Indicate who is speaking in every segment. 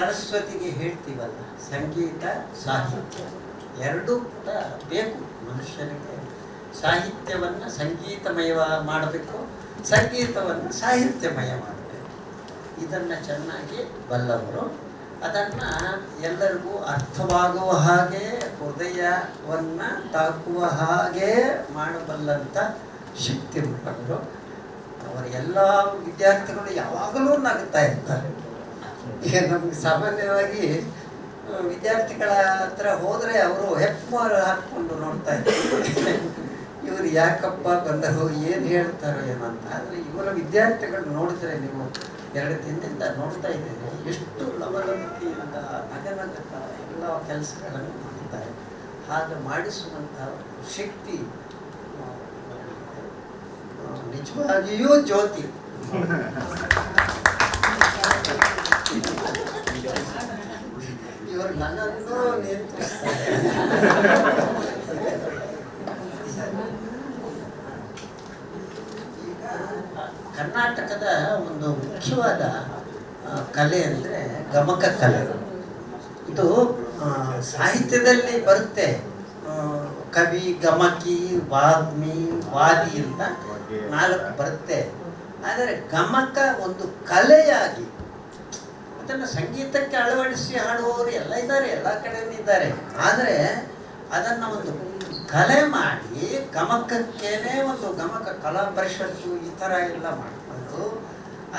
Speaker 1: ಸರಸ್ವತಿಗೆ ಹೇಳ್ತೀವಲ್ಲ, ಸಂಗೀತ, ಸಾಹಿತ್ಯ. ಎರಡೂ ಕೂಡ ಬೇಕು ಮನುಷ್ಯನಿಗೆ. ಸಾಹಿತ್ಯವನ್ನು ಸಂಗೀತಮಯ ಮಾಡಬೇಕು, ಸಂಗೀತವನ್ನು ಸಾಹಿತ್ಯಮಯ ಮಾಡಬೇಕು. ಇದನ್ನು ಚೆನ್ನಾಗಿ ಬಲ್ಲವರು. ಅದನ್ನು ಎಲ್ಲರಿಗೂ ಅರ್ಥವಾಗುವ ಹಾಗೆ, ಹೃದಯವನ್ನು ತಾಕುವ ಹಾಗೆ ಮಾಡಬಲ್ಲಂಥ ಶಕ್ತಿ ಅವರು ಅವರ ಎಲ್ಲ ವಿದ್ಯಾರ್ಥಿಗಳು ಯಾವಾಗಲೂ ನಗ್ತಾ ಇರ್ತಾರೆ. ನಮ್ಗೆ ಸಾಮಾನ್ಯವಾಗಿ ವಿದ್ಯಾರ್ಥಿಗಳ ಹತ್ರ ಹೋದರೆ ಅವರು ಹೆಪ್ಮಾರ್ ಹಾಕ್ಕೊಂಡು ನೋಡ್ತಾ ಇದ್ದಾರೆ. ಇವರು ಯಾಕಪ್ಪ ಬಂದರು, ಏನು ಹೇಳ್ತಾರೋ ಏನೋ ಅಂತ. ಆದರೆ ಇವರ ವಿದ್ಯಾರ್ಥಿಗಳು ನೋಡಿದ್ರೆ ನೀವು ಎರಡು ದಿನದಿಂದ ನೋಡ್ತಾ ಇದ್ದೀರಿ. ಎಷ್ಟು ಲವಲವಿಕೆಯಿಂದ ನಗನಗತ ಎಲ್ಲ ಕೆಲಸಗಳನ್ನು ಮಾಡಿದ್ದಾರೆ ಹಾಗೆ ಮಾಡಿಸುವಂಥ ಶಕ್ತಿ ನಿಜವಾಗಿಯೂ ಜ್ಯೋತಿ. ಇವರು ನನ್ನನ್ನು ಈಗ ಕರ್ನಾಟಕದ ಒಂದು ಮುಖ್ಯವಾದ ಕಲೆ ಅಂದರೆ ಗಮಕ ಕಲೆ. ಇದು ಸಾಹಿತ್ಯದಲ್ಲಿ ಬರುತ್ತೆ. ಕವಿ, ಗಮಕಿ, ವಾಗ್ಮಿ, ವಾದಿ ಅಂತ ನಾಲ್ಕು ಬರುತ್ತೆ. ಆದರೆ ಗಮಕ ಒಂದು ಕಲೆಯಾಗಿ ಅದನ್ನು ಸಂಗೀತಕ್ಕೆ ಅಳವಡಿಸಿ ಹಾಡುವವರು ಎಲ್ಲ ಇದ್ದಾರೆ, ಎಲ್ಲ ಕಡೆಯೂ ಇದ್ದಾರೆ. ಆದರೆ ಅದನ್ನು ಒಂದು ಕಲೆ ಮಾಡಿ ಗಮಕಕ್ಕೇನೆ ಒಂದು ಗಮಕ ಕಲಾ ಪರಿಷತ್ತು ಈ ಥರ ಎಲ್ಲ ಮಾಡಿಕೊಂಡು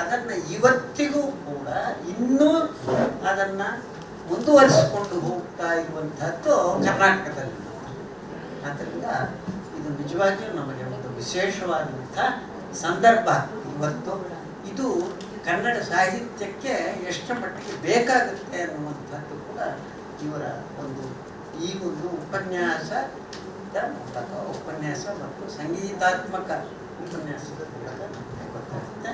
Speaker 1: ಅದನ್ನು ಇವತ್ತಿಗೂ ಕೂಡ ಇನ್ನೂ ಅದನ್ನು ಮುಂದುವರಿಸಿಕೊಂಡು ಹೋಗ್ತಾ ಇರುವಂಥದ್ದು ಕರ್ನಾಟಕದಲ್ಲಿ. ಆದ್ದರಿಂದ ಇದು ನಿಜವಾಗಿಯೂ ನಮಗೆ ಒಂದು ವಿಶೇಷವಾದಂಥ ಸಂದರ್ಭ ಇವತ್ತು. ಇದು ಕನ್ನಡ ಸಾಹಿತ್ಯಕ್ಕೆ ಎಷ್ಟು ಮಟ್ಟಿಗೆ ಬೇಕಾಗುತ್ತೆ ಅನ್ನುವಂಥದ್ದು ಕೂಡ ಇವರ ಒಂದು ಈ ಒಂದು ಉಪನ್ಯಾಸದ ಮೂಲಕ ಉಪನ್ಯಾಸ ಮತ್ತು ಸಂಗೀತಾತ್ಮಕ ಉಪನ್ಯಾಸದ ಮೂಲಕ ಗೊತ್ತಾಗುತ್ತೆ.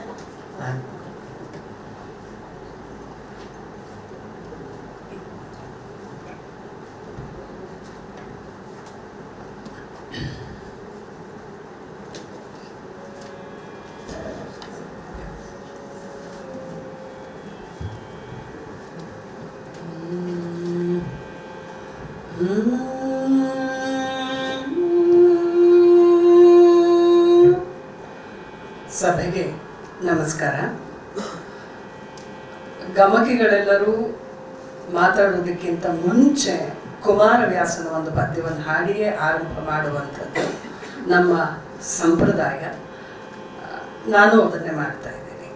Speaker 2: ಸಭೆಗೆ ನಮಸ್ಕಾರ. ಗಮಕಿಗಳೆಲ್ಲರೂ ಮಾತಾಡೋದಕ್ಕಿಂತ ಮುಂಚೆ ಕುಮಾರವ್ಯಾಸನ ಒಂದು ಪದ್ಯವನ್ನು ಹಾಡಿಯೇ ಆರಂಭ ಮಾಡುವಂಥದ್ದು ನಮ್ಮ ಸಂಪ್ರದಾಯ. ನಾನು ಅದನ್ನೇ ಮಾಡ್ತಾ ಇದ್ದೀನಿ.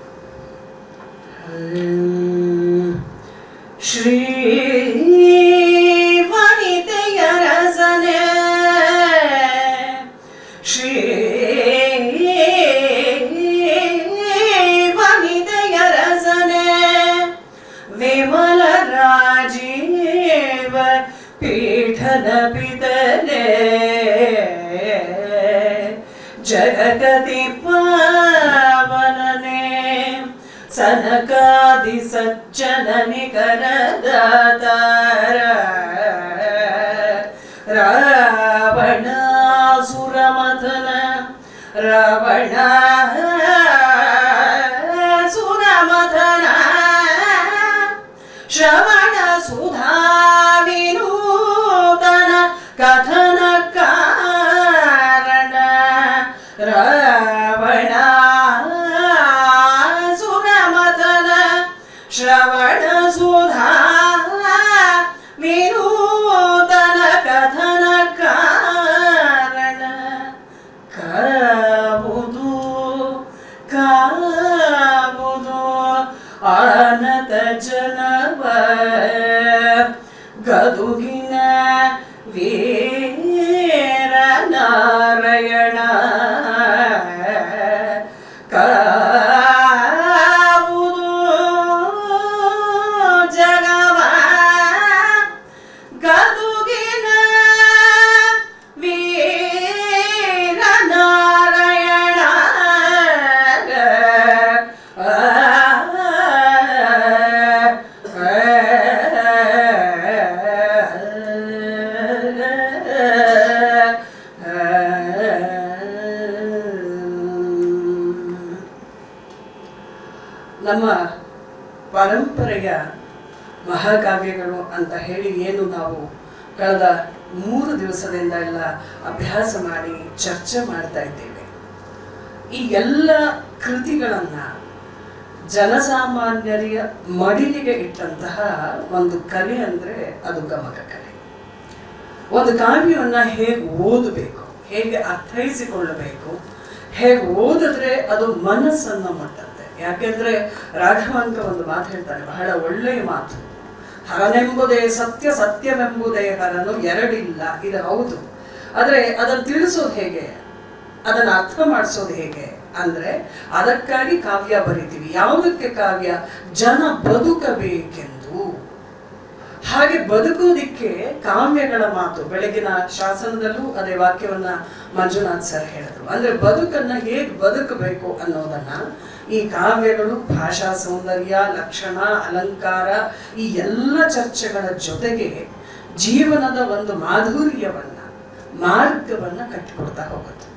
Speaker 2: ಶ್ರೀ ರಾವಣ ಸುರಮಥನ ಶ್ರವಣ ಸುಧಾ ವಿನೂತನ ಕಥನ ಗದುಗಿನ ವೀರ ನಾರಾಯಣ ನಮ್ಮ ಪರಂಪರೆಯ ಮಹಾಕಾವ್ಯಗಳು ಅಂತ ಹೇಳಿ ಏನು ನಾವು ಕಳೆದ ಮೂರು ದಿವಸದಿಂದ ಎಲ್ಲ ಅಭ್ಯಾಸ ಮಾಡಿ, ಚರ್ಚೆ ಮಾಡ್ತಾ ಇದ್ದೇವೆ. ಈ ಎಲ್ಲ ಕೃತಿಗಳನ್ನು ಜನಸಾಮಾನ್ಯರಿಗೆ ಮಡಿಲಿಗೆ ಇಟ್ಟಂತಹ ಒಂದು ಕಲೆ ಅಂದರೆ ಅದು ಗಮಕ ಕಲೆ. ಒಂದು ಕಾವ್ಯವನ್ನು ಹೇಗೆ ಓದಬೇಕು, ಹೇಗೆ ಅರ್ಥೈಸಿಕೊಳ್ಳಬೇಕು, ಹೇಗೆ ಓದಿದ್ರೆ ಅದು ಮನಸ್ಸನ್ನು ಮುಟ್ಟುತ್ತೆ. ಯಾಕೆಂದ್ರೆ ಅಂತ ಒಂದು ಮಾತು ಹೇಳ್ತಾರೆ, ಬಹಳ ಒಳ್ಳೆಯ ಮಾತು. ಹರನೆಂಬುದೇ ಸತ್ಯ, ಸತ್ಯವೆಂಬುದೇ ಹರನು ಎರಡಿಲ್ಲ. ಇದು ಹೌದು. ಆದ್ರೆ ಅದನ್ನು ತಿಳಿಸೋದು ಹೇಗೆ? ಅದನ್ನ ಅರ್ಥ ಮಾಡಿಸೋದು ಹೇಗೆ? ಅಂದ್ರೆ ಅದಕ್ಕಾಗಿ ಕಾವ್ಯ ಬರಿತೀವಿ. ಯಾವುದಕ್ಕೆ ಕಾವ್ಯ? ಜನ ಬದುಕಬೇಕೆಂದು. ಹಾಗೆ ಬದುಕೋದಿಕ್ಕೆ ಕಾವ್ಯಗಳ ಮಾತು. ಬೆಳಗಿನ ಶಾಸನದಲ್ಲೂ ಅದೇ ವಾಕ್ಯವನ್ನ ಮಂಜುನಾಥ್ ಸರ್ ಹೇಳಿದ್ರು. ಅಂದ್ರೆ ಬದುಕನ್ನ ಹೇಗೆ ಬದುಕಬೇಕು ಅನ್ನೋದನ್ನ ಈ ಕಾವ್ಯಗಳು, ಭಾಷಾ ಸೌಂದರ್ಯ, ಲಕ್ಷಣ, ಅಲಂಕಾರ, ಈ ಎಲ್ಲ ಚರ್ಚೆಗಳ ಜೊತೆಗೆ ಜೀವನದ ಒಂದು ಮಾಧುರ್ಯವನ್ನ, ಮಾರ್ಗವನ್ನ ಕಟ್ಟಿಕೊಡ್ತಾ ಹೋಗುತ್ತೆ.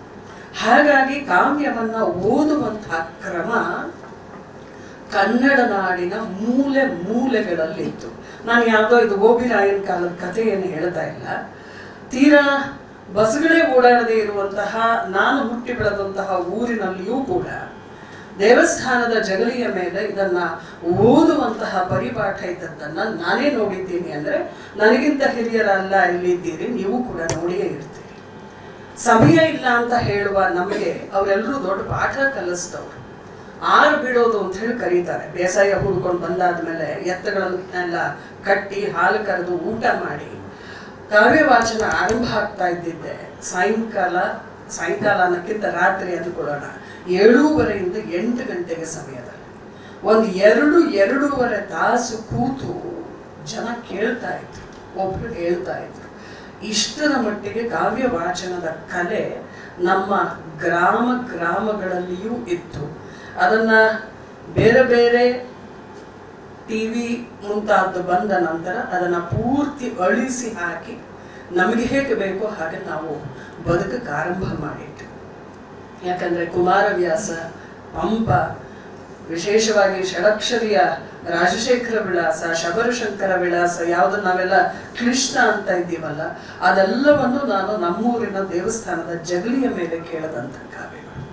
Speaker 2: ಹಾಗಾಗಿ ಕಾವ್ಯವನ್ನ ಓದುವಂತಹ ಕ್ರಮ ಕನ್ನಡ ನಾಡಿನ ಮೂಲೆ ಮೂಲೆಗಳಲ್ಲಿತ್ತು. ನಾನು ಯಾವುದೋ ಇದು ಗೋಬಿರಾಯನ್ ಕಾಲದ ಕಥೆಯನ್ನು ಹೇಳ್ತಾ ಇಲ್ಲ. ತೀರಾ ಬಸ್ಗಳೇ ಓಡಾಡದೇ ಇರುವಂತಹ, ನಾನು ಹುಟ್ಟಿ ಬೆಳೆದಂತಹ ಊರಿನಲ್ಲಿಯೂ ಕೂಡ ದೇವಸ್ಥಾನದ ಜಗಲಿಯ ಮೇಲೆ ಇದನ್ನ ಓದುವಂತಹ ಪರಿಪಾಠ ಇದ್ದದ್ದನ್ನ ನಾನೇ ನೋಡಿದ್ದೀನಿ ಅಂದ್ರೆ ನನಗಿಂತ ಹಿರಿಯರಲ್ಲ ಇಲ್ಲಿದ್ದೀರಿ, ನೀವು ಕೂಡ ನೋಡಿಯೇ ಇರ್ತೀರಿ. ಸಮಯ ಇಲ್ಲ ಅಂತ ಹೇಳುವ ನಮಗೆ ಅವರೆಲ್ಲರೂ ದೊಡ್ಡ ಪಾಠ ಕಲಿಸಿದವರು. ಆರು ಬಿಡೋದು ಅಂತ ಹೇಳಿ ಕರೀತಾರೆ. ಬೇಸಾಯ ಹುಡ್ಕೊಂಡು ಬಂದಾದ್ಮೇಲೆ ಎತ್ತಗಳನ್ನೆಲ್ಲ ಕಟ್ಟಿ ಹಾಲು ಕರೆದು ಊಟ ಮಾಡಿ ಕಾವ್ಯವಾಚನ ಆರಂಭ ಆಗ್ತಾ ಇದ್ದಿದ್ದೆ. ಸಾಯಂಕಾಲ ಸಾಯಂಕಾಲ ಅನ್ನಕ್ಕಿಂತ ರಾತ್ರಿ ಅಂದ್ಕೊಳ್ಳೋಣ. ಏಳೂವರೆಯಿಂದ ಎಂಟು ಗಂಟೆಗೆ ಸಮಯದ ಒಂದು ಎರಡು ಎರಡೂವರೆ ತಾಸು ಕೂತು ಜನ ಕೇಳ್ತಾ ಇದ್ರು, ಒಬ್ರು ಹೇಳ್ತಾ ಇದ್ರು. ಇಷ್ಟರ ಮಟ್ಟಿಗೆ ಕಾವ್ಯ ವಾಚನದ ಕಲೆ ನಮ್ಮ ಗ್ರಾಮ ಗ್ರಾಮಗಳಲ್ಲಿಯೂ ಇತ್ತು. ಅದನ್ನ ಬೇರೆ ಬೇರೆ ಟಿವಿ ಮುಂತಾದ್ದು ಬಂದ ನಂತರ ಅದನ್ನ ಪೂರ್ತಿ ಅಳಿಸಿ ಹಾಕಿ ನಮಗೆ ಹೇಗೆ ಬೇಕೋ ಹಾಗೆ ನಾವು ಬದುಕಕ್ಕೆ ಆರಂಭ ಮಾಡಿಟ್ಟು ಯಾಕಂದ್ರೆ ಕುಮಾರವ್ಯಾಸ, ಪಂಪ, ವಿಶೇಷವಾಗಿ ಷಡಕ್ಷರಿಯ ರಾಜಶೇಖರ ವಿಳಾಸ, ಶಬರಶಂಕರ ವಿಳಾಸ, ಯಾವುದು ನಾವೆಲ್ಲ ಕೃಷ್ಣ ಅಂತ ಇದ್ದೀವಲ್ಲ, ಅದೆಲ್ಲವನ್ನು ನಾನು ನಮ್ಮೂರಿನ ದೇವಸ್ಥಾನದ ಜಗಲಿಯ ಮೇಲೆ ಕೇಳದಂತ ಕಾವ್ಯಗಳು.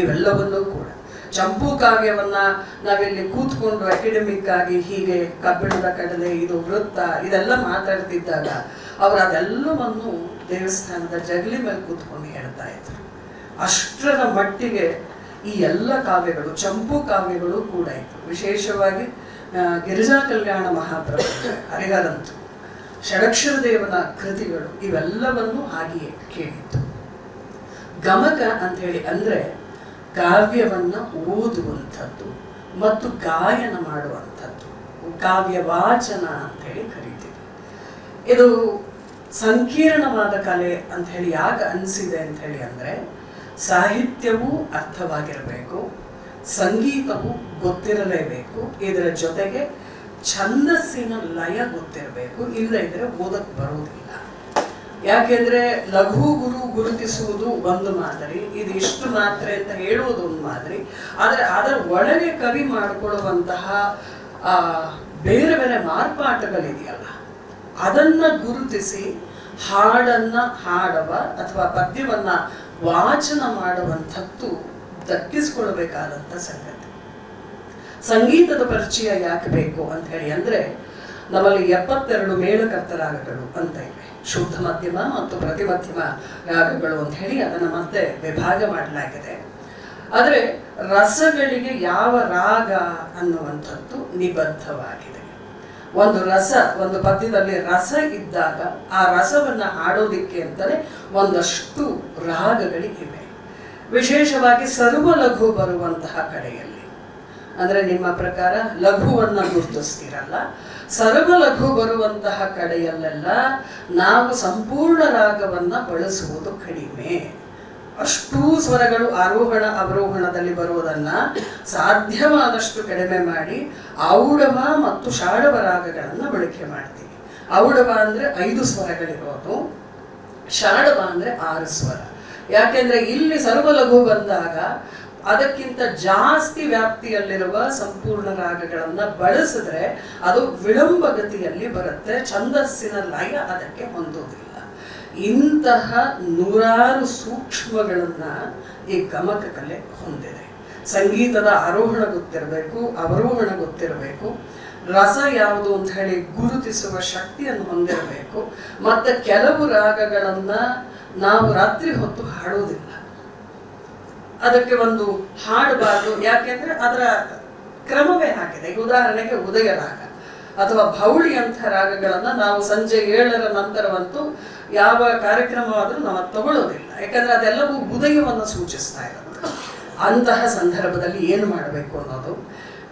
Speaker 2: ಇವೆಲ್ಲವನ್ನೂ ಕೂಡ. ಚಂಪು ಕಾವ್ಯವನ್ನ ನಾವಿಲ್ಲಿ ಕೂತ್ಕೊಂಡು ಅಕಾಡೆಮಿಕ್ ಆಗಿ ಹೀಗೆ ಕಬ್ಬಿಣದ ಕಡಲೆ, ಇದು ವೃತ್ತ, ಇದೆಲ್ಲ ಮಾತಾಡ್ತಿದ್ದಾಗ ಅವರು ಅದೆಲ್ಲವನ್ನು ದೇವಸ್ಥಾನದ ಜಗಲಿ ಮೇಲೆ ಕೂತ್ಕೊಂಡು ಹೇಳ್ತಾ ಇದ್ರು. ಅಷ್ಟರ ಮಟ್ಟಿಗೆ ಈ ಎಲ್ಲ ಕಾವ್ಯಗಳು, ಚಂಪು ಕಾವ್ಯಗಳು ಕೂಡ ಇತ್ತು. ವಿಶೇಷವಾಗಿ ಗಿರಿಜಾ ಕಲ್ಯಾಣ ಮಹಾಪ್ರಭು ಅರಿಗಾದಂತು ಷಡಕ್ಷರ ದೇವನ ಕೃತಿಗಳು, ಇವೆಲ್ಲವನ್ನು ಹಾಗೆಯೇ ಕೇಳಿತ್ತು ಗಮಕ ಅಂತ ಹೇಳಿ ಅಂದ್ರೆ ಕಾವ್ಯವನ್ನ ಓದುವಂಥದ್ದು ಮತ್ತು ಗಾಯನ ಮಾಡುವಂಥದ್ದು. ಕಾವ್ಯ ವಾಚನ ಅಂತ ಹೇಳಿ ಕರಿತೀವಿ. ಇದು ಸಂಕೀರ್ಣವಾದ ಕಲೆ ಅಂತ ಹೇಳಿ ಯಾಕೆ ಅನಿಸಿದೆ ಅಂತ ಹೇಳಿ ಅಂದ್ರೆ ಸಾಹಿತ್ಯವೂ ಅರ್ಥವಾಗಿರಬೇಕು, ಸಂಗೀತವು ಗೊತ್ತಿರಲೇಬೇಕು, ಇದರ ಜೊತೆಗೆ ಛಂದಸ್ಸಿನ ಲಯ ಗೊತ್ತಿರಬೇಕು ಇಲ್ಲ ಇದ್ರೆ ಓದಕ್ ಬರುವುದಿಲ್ಲ. ಯಾಕೆಂದ್ರೆ ಲಘು ಗುರು ಗುರುತಿಸುವುದು ಒಂದು ಮಾದರಿ, ಇದು ಇಷ್ಟು ಮಾತ್ರ ಅಂತ ಹೇಳುವುದು ಒಂದು ಮಾದರಿ, ಆದ್ರೆ ಅದರ ಒಳಗೆ ಕವಿ ಮಾಡಿಕೊಳ್ಳುವಂತಹ, ಆ, ಬೇರೆ ಬೇರೆ ಮಾರ್ಪಾಟಗಳಿದೆಯಲ್ಲ, ಅದನ್ನ ಗುರುತಿಸಿ ಹಾಡನ್ನ ಹಾಡವ ಅಥವಾ ಪದ್ಯವನ್ನ ವಾಚನ ಮಾಡುವಂಥದ್ದು ದಕ್ಕಿಸ್ಕೊಳ್ಬೇಕಾದಂಥ ಸಂಗತಿ. ಸಂಗೀತದ ಪರಿಚಯ ಯಾಕೆ ಬೇಕು ಅಂತ ಹೇಳಿ ಅಂದರೆ, ನಮ್ಮಲ್ಲಿ ಎಪ್ಪತ್ತೆರಡು ಮೇಳಕರ್ತ ರಾಗಗಳು ಅಂತ ಇವೆ ಶುದ್ಧ ಮಧ್ಯಮ ಮತ್ತು ಪ್ರತಿ ಮಧ್ಯಮ ರಾಗಗಳು ಅಂತ ಹೇಳಿ ಅದನ್ನು ಮತ್ತೆ ವಿಭಾಗ ಮಾಡಲಾಗಿದೆ. ಆದರೆ ರಸಗಳಿಗೆ ಯಾವ ರಾಗ ಅನ್ನುವಂಥದ್ದು ನಿಬದ್ಧವಾಗಿದೆ. ಒಂದು ರಸ, ಒಂದು ಪದ್ಯದಲ್ಲಿ ರಸ ಇದ್ದಾಗ ಆ ರಸವನ್ನ ಹಾಡೋದಿಕ್ಕೆ ಅಂತಲೇ ಒಂದಷ್ಟು ರಾಗಗಳಿವೆ. ವಿಶೇಷವಾಗಿ ಸರ್ವ ಲಘು ಬರುವಂತಹ ಕಡೆಯಲ್ಲಿ. ಅಂದ್ರೆ ನಿಮ್ಮ ಪ್ರಕಾರ ಲಘುವನ್ನ ಗುರುತಿಸ್ತೀರಲ್ಲ? ಸರ್ವ ಲಘು ಬರುವಂತಹ ಕಡೆಯಲ್ಲೆಲ್ಲ ನಾವು ಸಂಪೂರ್ಣ ರಾಗವನ್ನು ಬಳಸುವುದು ಕಡಿಮೆ. ಅಷ್ಟೂ ಸ್ವರಗಳು ಆರೋಹಣ ಅವರೋಹಣದಲ್ಲಿ ಬರುವುದನ್ನ ಸಾಧ್ಯವಾದಷ್ಟು ಕಡಿಮೆ ಮಾಡಿ ಔಡವ ಮತ್ತು ಶಾಡವ ರಾಗಗಳನ್ನ ಬಳಕೆ ಮಾಡ್ತೀವಿ. ಔಡವ ಅಂದ್ರೆ ಐದು ಸ್ವರಗಳಿರೋದು ಶಾಡವ ಅಂದ್ರೆ ಆರು ಸ್ವರ. ಯಾಕೆಂದ್ರೆ ಇಲ್ಲಿ ಸರ್ವಲಘು ಬಂದಾಗ ಅದಕ್ಕಿಂತ ಜಾಸ್ತಿ ವ್ಯಾಪ್ತಿಯಲ್ಲಿರುವ ಸಂಪೂರ್ಣ ರಾಗಗಳನ್ನ ಬಳಸಿದ್ರೆ ಅದು ವಿಳಂಬಗತಿಯಲ್ಲಿ ಬರುತ್ತೆ, ಛಂದಸ್ಸಿನ ಲಯ ಅದಕ್ಕೆ ಹೊಂದೋದಿಲ್ಲ ಇಂತಹ ನೂರಾರು ಸೂಕ್ಷ್ಮಗಳನ್ನ ಈ ಗಮಕ ಕಲೆ ಹೊಂದಿದೆ. ಸಂಗೀತದ ಆರೋಹಣ ಗೊತ್ತಿರಬೇಕು, ಅವರೋಹಣ ಗೊತ್ತಿರಬೇಕು, ರಸ ಯಾವುದು ಅಂತ ಹೇಳಿ ಗುರುತಿಸುವ ಶಕ್ತಿಯನ್ನು ಹೊಂದಿರಬೇಕು, ಮತ್ತೆ ಕೆಲವು ರಾಗಗಳನ್ನ ನಾವು ರಾತ್ರಿ ಹೊತ್ತು ಹಾಡೋದಿಲ್ಲ. ಅದಕ್ಕೆ ಒಂದು ಹಾಡಬಾರ್ದು, ಯಾಕೆಂದ್ರೆ ಅದರ ಕ್ರಮವೇ ಹಾಕಿದೆ ಈಗ ಉದಾಹರಣೆಗೆ ಉದಯ ರಾಗ ಅಥವಾ ಭೌಳಿ ಅಂತ ರಾಗಗಳನ್ನ ನಾವು ಸಂಜೆ ಏಳರ ನಂತರವಂತೂ ಯಾವ ಕಾರ್ಯಕ್ರಮವಾದರೂ ನಾವು ತಗೊಳ್ಳೋದಿಲ್ಲ. ಯಾಕಂದ್ರೆ ಅದೆಲ್ಲವೂ ಉದಯವನ್ನು ಸೂಚಿಸ್ತಾ ಇರುತ್ತೆ ಅಂತಹ ಸಂದರ್ಭದಲ್ಲಿ ಏನು ಮಾಡಬೇಕು ಅನ್ನೋದು.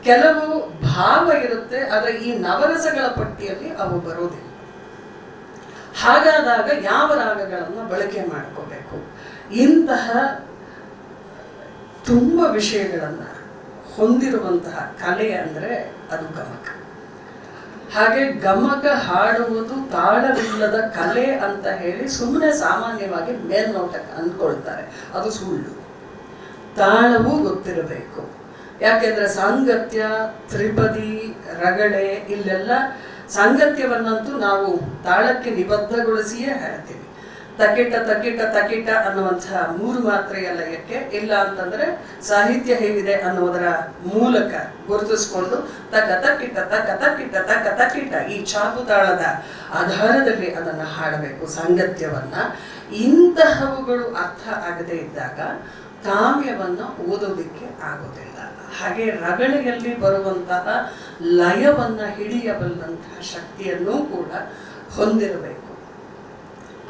Speaker 2: ಕೆಲವು ಭಾವ ಇರುತ್ತೆ, ಆದರೆ ಈ ನವರಸಗಳ ಪಟ್ಟಿಯಲ್ಲಿ ಅವು ಬರೋದಿಲ್ಲ. ಹಾಗಾದಾಗ ಯಾವ ರಾಗಗಳನ್ನು ಬಳಕೆ ಮಾಡ್ಕೋಬೇಕು? ಇಂತಹ ತುಂಬ ವಿಷಯಗಳನ್ನು ಹೊಂದಿರುವಂತಹ ಕಲೆ ಅಂದರೆ ಅದು ಗಮಕ. ಹಾಗೆ ಗಮಕ ಹಾಡುವುದು ತಾಳವಿಲ್ಲದ ಕಲೆ ಅಂತ ಹೇಳಿ ಸುಮ್ಮನೆ ಸಾಮಾನ್ಯವಾಗಿ ಮೇಲ್ನೋಟಕ್ಕೆ ಅಂದ್ಕೊಳ್ತಾರೆ. ಅದು ಸುಳ್ಳು. ತಾಳವೂ ಗೊತ್ತಿರಬೇಕು. ಯಾಕೆಂದ್ರೆ ಸಾಂಗತ್ಯ, ತ್ರಿಪದಿ, ರಗಳೆ ಇಲ್ಲೆಲ್ಲ ಸಾಂಗತ್ಯವನ್ನಂತೂ ನಾವು ತಾಳಕ್ಕೆ ನಿಬದ್ಧಗೊಳಿಸಿಯೇ ಹೇಳ್ತೀವಿ. ತಕಿಟ ತಕಿಟ ತಕಿಟ ಅನ್ನುವಂತಹ ಮೂರು ಮಾತ್ರೆಯ ಲಯಕ್ಕೆ ಇಲ್ಲ ಅಂತಂದ್ರೆ ಸಾಹಿತ್ಯ ಹೇಗಿದೆ ಅನ್ನುವುದರ ಮೂಲಕ ಗುರುತಿಸ್ಕೊಂಡು ತಕ ತಕಿಟ ತಕ ತಕಿಟ ತಕ ತಕಿಟ ಈ ಚಾಕುತಾಳದ ಆಧಾರದಲ್ಲಿ ಅದನ್ನು ಹಾಡಬೇಕು ಸಾಂಗತ್ಯವನ್ನ. ಇಂತಹವುಗಳು ಅರ್ಥ ಆಗದೇ ಇದ್ದಾಗ ಕಾವ್ಯವನ್ನು ಓದೋದಿಕ್ಕೆ ಆಗೋದಿಲ್ಲ. ಹಾಗೆ ರಗಳೆಯಲ್ಲಿ ಬರುವಂತಹ ಲಯವನ್ನ ಹಿಡಿಯಬಲ್ಲಂತಹ ಶಕ್ತಿಯನ್ನು ಕೂಡ ಹೊಂದಿರಬೇಕು.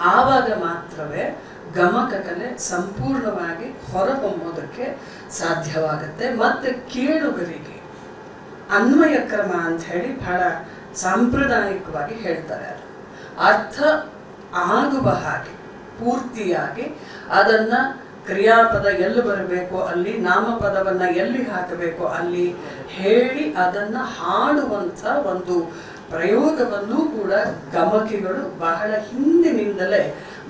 Speaker 2: ಆವಾಗ ಮಾತ್ರವೇ ಗಮಕ ಕಲೆ ಸಂಪೂರ್ಣವಾಗಿ ಹೊರಹೊಮ್ಮೋದಕ್ಕೆ ಸಾಧ್ಯವಾಗುತ್ತೆ. ಮತ್ತೆ ಕೇಳುಗರಿಗೆ ಅನ್ವಯ ಕ್ರಮ ಅಂತ ಹೇಳಿ ಬಹಳ ಸಾಂಪ್ರದಾಯಿಕವಾಗಿ ಹೇಳ್ತಾರೆ ಅದು. ಅರ್ಥ ಆಗುವ ಹಾಗೆ, ಪೂರ್ತಿಯಾಗಿ ಅದನ್ನ ಕ್ರಿಯಾಪದ ಎಲ್ಲಿ ಬರಬೇಕು ಅಲ್ಲಿ, ನಾಮಪದವನ್ನ ಎಲ್ಲಿ ಹಾಕಬೇಕು ಅಲ್ಲಿ ಹೇಳಿ ಅದನ್ನ ಹಾಡುವಂಥ ಒಂದು ಪ್ರಯೋಗವನ್ನು ಕೂಡ ಗಮಕಿಗಳು ಬಹಳ ಹಿಂದಿನಿಂದಲೇ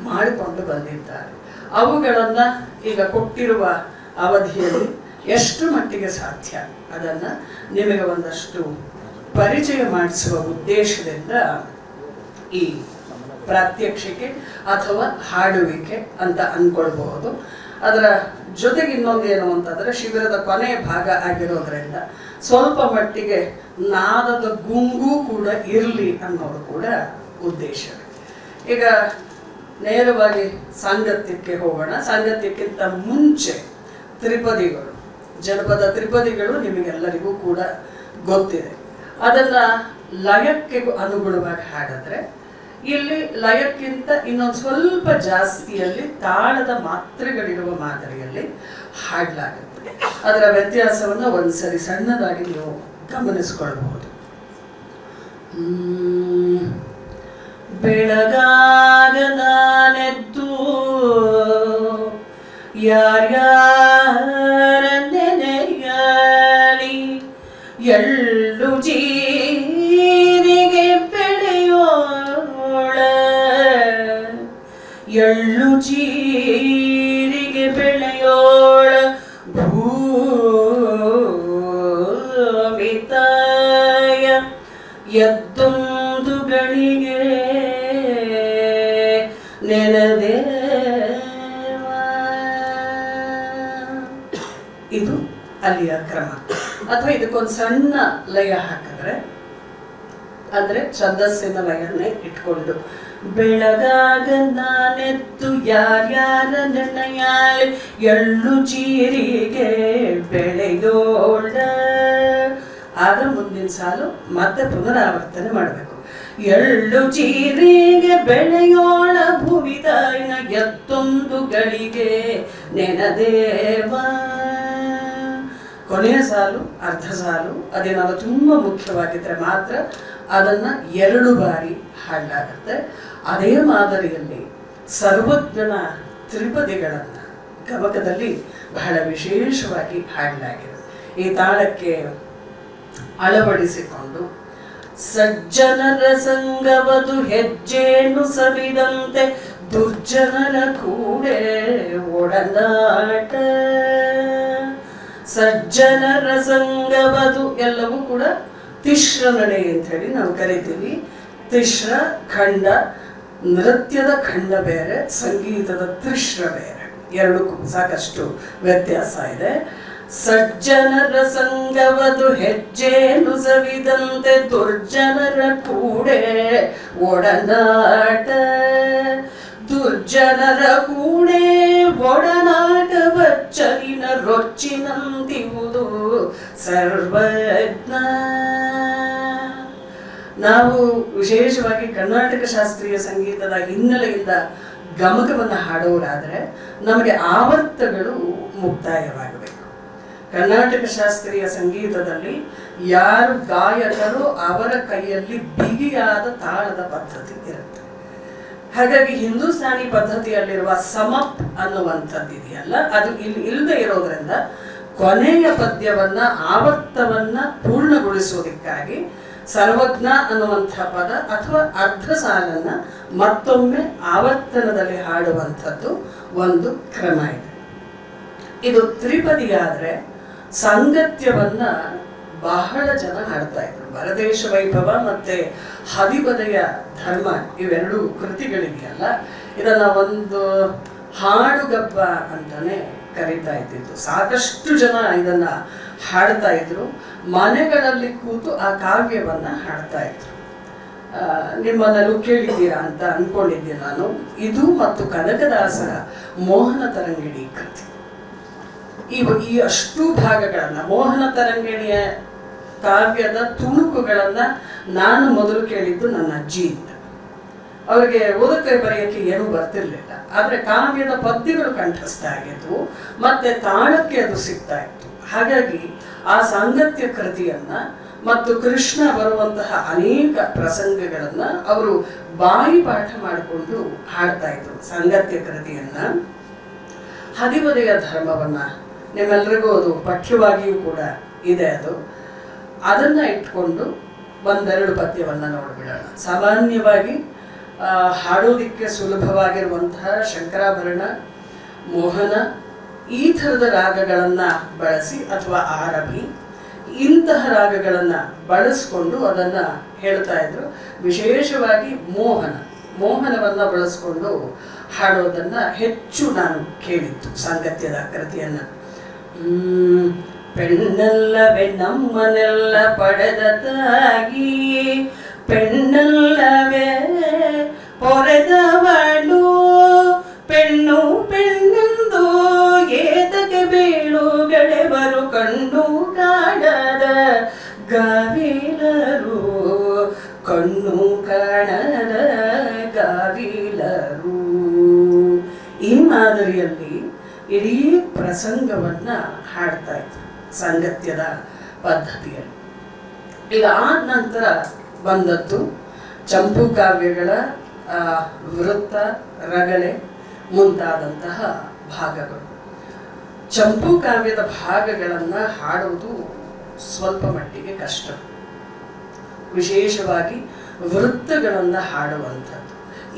Speaker 2: ಮಾಡಿಕೊಂಡು ಬಂದಿದ್ದಾರೆ. ಅವುಗಳನ್ನು ಈಗ ಕೊಟ್ಟಿರುವ ಅವಧಿಯಲ್ಲಿ ಎಷ್ಟು ಮಟ್ಟಿಗೆ ಸಾಧ್ಯ? ಅದನ್ನ ನಿಮಗೆ ಒಂದಷ್ಟು ಪರಿಚಯ ಮಾಡಿಸುವ ಉದ್ದೇಶದಿಂದ ಈ ಪ್ರಾತ್ಯಕ್ಷಿಕೆ ಅಥವಾ ಹಾಡುವಿಕೆ ಅಂತ ಅಂದ್ಕೊಳ್ಬಹುದು ಅದರ ಜೊತೆಗೆ ಇನ್ನೊಂದೇನು ಅಂತಂದ್ರೆ ಶಿಬಿರದ ಕೊನೆಯ ಭಾಗ ಆಗಿರೋದ್ರಿಂದ ಸ್ವಲ್ಪ ಮಟ್ಟಿಗೆ ನಾದದ ಗುಂಗು ಕೂಡ ಇರಲಿ ಅನ್ನೋದು ಕೂಡ ಉದ್ದೇಶ. ಈಗ ನೇರವಾಗಿ ಸಾಂಗತ್ಯಕ್ಕೆ ಹೋಗೋಣ. ಸಾಂಗತ್ಯಕ್ಕಿಂತ ಮುಂಚೆ ತ್ರಿಪದಿಗಳು. ಜನಪದ ತ್ರಿಪದಿಗಳು ನಿಮಗೆಲ್ಲರಿಗೂ ಕೂಡ ಗೊತ್ತಿದೆ. ಅದನ್ನು ಲಯಕ್ಕೆ ಅನುಗುಣವಾಗಿ ಹಾಡಿದ್ರೆ ಇಲ್ಲಿ ಲಯಕ್ಕಿಂತ ಇನ್ನೊಂದು ಸ್ವಲ್ಪ ಜಾಸ್ತಿಯಲ್ಲಿ ತಾಳದ ಮಾತ್ರೆಗಳಿರುವ ಮಾದರಿಯಲ್ಲಿ ಹಾಡಲಾಗುತ್ತೆ. ಅದರ ವ್ಯತ್ಯಾಸವನ್ನು ಒಂದ್ಸರಿ ಸಣ್ಣದಾಗಿ ನೀವು ಗಮನಿಸ್ಕೊಳ್ಬಹುದು ಹ್ಮ್. ಬೆಳಗಾಗ ನಾನೆದ್ದು ಯಾರ್ಯಾರ ಅಥವಾ ಇದಕ್ಕೊಂದು ಸಣ್ಣ ಲಯ ಹಾಕಿದ್ರೆ, ಅಂದ್ರೆ ಛಂದಸ್ಸಿನ ಲಯನ್ನೇ ಇಟ್ಕೊಂಡು, ಬೆಳಗಾಗ ನಾನೆತ್ತು ಯಾರ್ಯಾರ ನೆನೆಯಾಳೆ ಎಳ್ಳು ಚೀರಿಗೆ ಬೆಳೆಯೋಳ. ಆಗ ಮುಂದಿನ ಸಾಲು ಮತ್ತೆ ಪುನರಾವರ್ತನೆ ಮಾಡಬೇಕು. ಎಳ್ಳು ಚೀರಿಗೆ ಬೆಳೆಯೋಳ ಭೂಮಿ ತಾಯಿನ ಎತ್ತೊಂದು ಗಳಿಗೆ ನೆನದೇವ. ಕೊನೆಯ ಸಾಲು, ಅರ್ಧ ಸಾಲು ಅದೇನಾದ್ರು ತುಂಬ ಮುಖ್ಯವಾಗಿದ್ದರೆ ಮಾತ್ರ ಅದನ್ನ ಎರಡು ಬಾರಿ ಹಾಡಲಾಗುತ್ತೆ ಅದೇ ಮಾದರಿಯಲ್ಲಿ ಸರ್ವಜ್ಞನ ತ್ರಿಪದಿಗಳನ್ನು ಗಮಕದಲ್ಲಿ ಬಹಳ ವಿಶೇಷವಾಗಿ ಹಾಡಲಾಗಿದೆ ಈ ತಾಳಕ್ಕೆ ಅಳವಡಿಸಿಕೊಂಡು, ಸಜ್ಜನರ ಸಂಗವದು ಹೆಜ್ಜೇನು ಸವಿದಂತೆ ದುರ್ಜನರ ಕೂಡೆ ಒಡನಾಟ. ಸಜ್ಜನರ ಸಂಗವದು ಎಲ್ಲವೂ ಕೂಡ ತಿಶ್ರ ನಡೆ ಅಂತ ಹೇಳಿ ನಾವು ಕರಿತೀವಿ. ತಿಶ್ರ, ಖಂಡ, ನೃತ್ಯದ ಖಂಡ ಬೇರೆ, ಸಂಗೀತದ ತಿಶ್ರ ಬೇರೆ. ಎರಡಕ್ಕೂ ಸಾಕಷ್ಟು ವ್ಯತ್ಯಾಸ ಇದೆ. ಸಜ್ಜನರ ಸಂಗವದು ಹೆಜ್ಜೆನು ಸವಿದಂತೆ ದುರ್ಜನರ ಕೂಡೆ ಒಡನಾಟ. ದುರ್ಜನರ ಕೂಡೆ ಒಡನಾಟ ಬಚ್ಚಲಿನ ರೊಚ್ಚಿನಂತಿವುದು ಸರ್ವಜ್ಞ. ನಾವು ವಿಶೇಷವಾಗಿ ಕರ್ನಾಟಕ ಶಾಸ್ತ್ರೀಯ ಸಂಗೀತದ ಹಿನ್ನೆಲೆಯಿಂದ ಗಮಕವನ್ನು ಹಾಡೋರಾದರೆ ನಮಗೆ ಆವರ್ತಗಳು ಮುಕ್ತಾಯವಾಗಬೇಕು. ಕರ್ನಾಟಕ ಶಾಸ್ತ್ರೀಯ ಸಂಗೀತದಲ್ಲಿ ಯಾರು ಗಾಯಕರು ಅವರ ಕೈಯಲ್ಲಿ ಬಿಗಿಯಾದ ತಾಳದ ಪದ್ಧತಿ ಇರುತ್ತೆ. ಹಾಗಾಗಿ ಹಿಂದೂಸ್ತಾನಿ ಪದ್ಧತಿಯಲ್ಲಿರುವ ಸಮಪ್ ಅನ್ನುವಂಥದ್ದು ಇದೆಯಲ್ಲ, ಅದು ಇಲ್ಲಿ ಇಲ್ಲದೆ ಇರೋದ್ರಿಂದ ಕೊನೆಯ ಪದ್ಯವನ್ನ, ಆವರ್ತವನ್ನ ಪೂರ್ಣಗೊಳಿಸೋದಕ್ಕಾಗಿ ಸರ್ವಜ್ಞ ಅನ್ನುವಂಥ ಪದ ಅಥವಾ ಅರ್ಧ ಸಾಲನ್ನ ಮತ್ತೊಮ್ಮೆ ಆವರ್ತನದಲ್ಲಿ ಹಾಡುವಂಥದ್ದು ಒಂದು ಕ್ರಮ ಇದೆ. ಇದು ತ್ರಿಪದಿಯಾದರೆ ಸಾಂಗತ್ಯವನ್ನ ಬಹಳ ಜನ ಹಾಡ್ತಾ ಇದ್ರು. ಭರದೇಶ ವೈಭವ ಮತ್ತೆ ಹದಿಪದೆಯ ಧರ್ಮ ಇವೆರಡು ಕೃತಿಗಳಿದೆಯಲ್ಲ ಇದನ್ನ ಒಂದು ಹಾಡುಗಬ್ಬ ಅಂತಾನೆ ಕರೀತಾ ಇದ್ದಿದ್ದು. ಸಾಕಷ್ಟು ಜನ ಇದನ್ನ ಹಾಡ್ತಾ ಇದ್ರು. ಮನೆಗಳಲ್ಲಿ ಕೂತು ಆ ಕಾವ್ಯವನ್ನ ಹಾಡ್ತಾ ಇದ್ರು. ನಿಮ್ಮನ್ನೆಲ್ಲೂ ಕೇಳಿದ್ದೀರಾ ಅಂತ ಅನ್ಕೊಂಡಿದ್ದೆ ನಾನು. ಇದು ಮತ್ತು ಕನಕದಾಸರ ಮೋಹನ ತರಂಗಿಣಿ ಕೃತಿ. ಈ ಈ ಅಷ್ಟು ಭಾಗಗಳನ್ನ, ಮೋಹನ ತರಂಗಿಣಿಯ ಕಾವ್ಯದ ತುಣುಕುಗಳನ್ನು ನಾನು ಮೊದಲು ಕೇಳಿದ್ದು ನನ್ನ ಅಜ್ಜಿಯಿಂದ. ಅವರಿಗೆ ಓದಕ್ಕೆ ಬರೆಯೋಕ್ಕೆ ಏನೂ ಬರ್ತಿರ್ಲಿಲ್ಲ. ಆದ್ರೆ ಕಾವ್ಯದ ಪದ್ಯಗಳು ಕಂಠಸ್ಥ ಆಗಿದ್ವು ಮತ್ತೆ ತಾಳಕ್ಕೆ ಅದು ಸಿಗ್ತಾ ಇತ್ತು. ಹಾಗಾಗಿ ಆ ಸಾಂಗತ್ಯ ಕೃತಿಯನ್ನ ಮತ್ತು ಕೃಷ್ಣ ಬರುವಂತಹ ಅನೇಕ ಪ್ರಸಂಗಗಳನ್ನು ಅವರು ಬಾಯಿ ಪಾಠ ಮಾಡಿಕೊಂಡು ಹಾಡ್ತಾ ಇದ್ರು, ಸಾಂಗತ್ಯ ಕೃತಿಯನ್ನ. ಹದಿಬದೆಯ ಧರ್ಮವನ್ನ ನಿಮ್ಮೆಲ್ಲರಿಗೂ ಅದು ಪಠ್ಯವಾಗಿಯೂ ಕೂಡ ಇದೆ ಅದು. ಅದನ್ನ ಇಟ್ಕೊಂಡು ಒಂದೆರಡು ಪದ್ಯವನ್ನ ನೋಡಿಬಿಡೋಣ. ಸಾಮಾನ್ಯವಾಗಿ ಹಾಡೋದಿಕ್ಕೆ ಸುಲಭವಾಗಿರುವಂತಹ ಶಂಕರಾಭರಣ, ಮೋಹನ, ಈ ಥರದ ರಾಗಗಳನ್ನ ಬಳಸಿ ಅಥವಾ ಆರಭಿ, ಇಂತಹ ರಾಗಗಳನ್ನ ಬಳಸ್ಕೊಂಡು ಅದನ್ನ ಹೇಳ್ತಾ ಇದ್ರು. ವಿಶೇಷವಾಗಿ ಮೋಹನ, ಮೋಹನವನ್ನ ಬಳಸ್ಕೊಂಡು ಹಾಡೋದನ್ನ ಹೆಚ್ಚು ನಾನು ಕೇಳಿದ್ದು, ಸಾಂಗತ್ಯದ ಕೃತಿಯನ್ನ. ಪೆಣ್ಣಲ್ಲವೇ ನಮ್ಮನೆಲ್ಲ ಪಡೆದ ತಾಗಿ ಪೆಣ್ಣಲ್ಲವೇ ಪೊರೆದವಳು ಪೆಣ್ಣು ಪೆಣ್ಣೆಂದು ಏತಕ್ಕೆ ಬೀಳುಗಡೆವರು ಕಣ್ಣು ಕಾಣದ ಗಾವಿಲರು. ಕಣ್ಣು ಕಾಣದ ಗಾವಿಲರು. ಈ ಮಾದರಿಯಲ್ಲಿ ಇಡೀ ಪ್ರಸಂಗವನ್ನ ಹಾಡ್ತಾ ಇದ್ರು, ಸಾಂಗತ್ಯದ ಪದ್ಧತಿಯಲ್ಲಿ. ಇದಾದ ನಂತರ ಬಂದದ್ದು ಚಂಪು ಕಾವ್ಯಗಳ ವೃತ್ತ ರಗಳೆ ಮುಂತಾದಂತಹ ಭಾಗಗಳು. ಚಂಪು ಕಾವ್ಯದ ಭಾಗಗಳನ್ನು ಹಾಡುವುದು ಸ್ವಲ್ಪ ಮಟ್ಟಿಗೆ ಕಷ್ಟ. ವಿಶೇಷವಾಗಿ ವೃತ್ತಗಳನ್ನು ಹಾಡುವಂಥದ್ದು.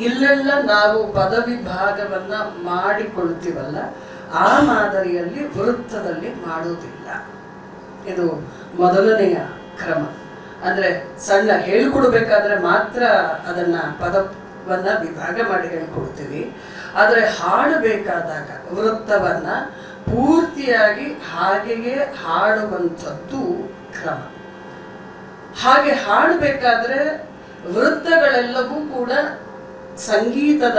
Speaker 2: ಇಲ್ಲೆಲ್ಲ ನಾವು ಪದವಿಭಾಗವನ್ನ ಮಾಡಿಕೊಳ್ತೀವಲ್ಲ ಆ ಮಾದರಿಯಲ್ಲಿ ವೃತ್ತದಲ್ಲಿ ಮಾಡೋದಿಲ್ಲ ಇದು ಮೊದಲನೆಯ ಕ್ರಮ. ಅಂದ್ರೆ ಸಣ್ಣ ಹೇಳ್ಕೊಡ್ಬೇಕಾದ್ರೆ ಮಾತ್ರ ಅದನ್ನ ಪದವನ್ನ ವಿಭಾಗ ಮಾಡಿ ಹೇಳ್ಕೊಡ್ತೀವಿ. ಆದರೆ ಹಾಡಬೇಕಾದಾಗ ವೃತ್ತವನ್ನ ಪೂರ್ತಿಯಾಗಿ ಹಾಗೆಯೇ ಹಾಡುವಂಥದ್ದು ಕ್ರಮ. ಹಾಗೆ ಹಾಡಬೇಕಾದ್ರೆ ವೃತ್ತಗಳೆಲ್ಲವೂ ಕೂಡ ಸಂಗೀತದ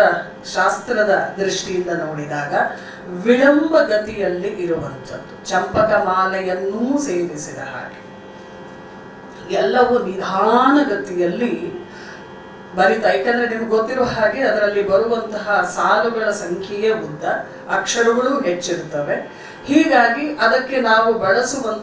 Speaker 2: ಶಾಸ್ತ್ರದ ದೃಷ್ಟಿಯಿಂದ ನೋಡಿದಾಗ ವಿಳಂಬ ಗತಿಯಲ್ಲಿ ಇರುವಂಥದ್ದು. ಚಂಪಕ ಮಾಲೆಯನ್ನೂ ಸೇರಿಸಿದ ಹಾಗೆ. ಎಲ್ಲವೂ ನಿಧಾನ ಗತಿಯಲ್ಲಿ ಬರಿತಾ ಯಾಕಂದ್ರೆ ನಿಮ್ಗೆ ಗೊತ್ತಿರೋ ಹಾಗೆ ಅದರಲ್ಲಿ ಬರುವಂತಹ ಸಾಲುಗಳ ಸಂಖ್ಯೆಯೇ ಉದ್ದ, ಅಕ್ಷರಗಳು ಹೆಚ್ಚಿರ್ತವೆ ಹೀಗಾಗಿ ಅದಕ್ಕೆ ನಾವು ಬಳಸುವಂತಹ